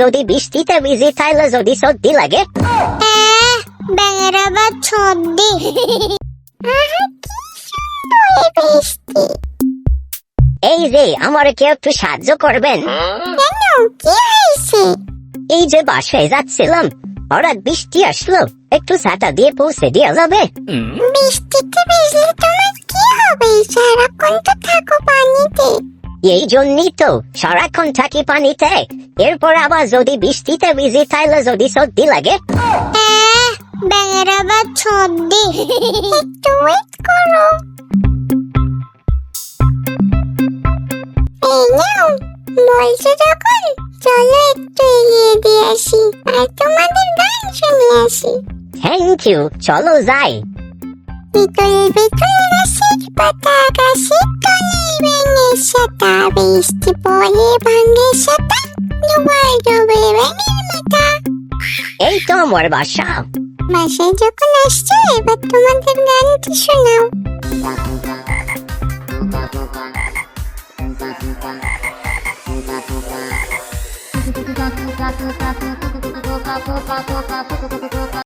যদি বৃষ্টিতে ভিজি তাইলে যদি সর্দি লাগে? ব্যাঙের কি সুন্দর এই যে আমার কেউ একটু সাহায্য করবেন। এই যে বাসায় যাচ্ছিলাম হঠাৎ বৃষ্টি আসলো একটু ছাতা দিয়ে পৌঁছে দেওয়া যাবে। বৃষ্টিতে ভিজলে তোমার কি হবে? সারাক্ষণ তো এই জন্যই তো সারাক্ষণ থাকি পানিতে। এরপর আবার যদি বৃষ্টিতে ভিজি তাইলে যদি সর্দি লাগে। আহ, ব্যাঙের আবার একটু ওয়েট করো। এই নাও বলছো যখন চলো একটু এগিয়ে দিয়ে আসি আর তোমাদের গান শুনে আসি। থ্যাংক ইউ চলো যাই। পাতা তলে ভেঙে সাতা বৃষ্টি পরে ভাঙে সাতা ডুবাই ডুবে ব্যাঙের মাথা এই তো আমার বাসা। বাসায় যখন আসছো, এবার তোমাদের গানটি শোনাও।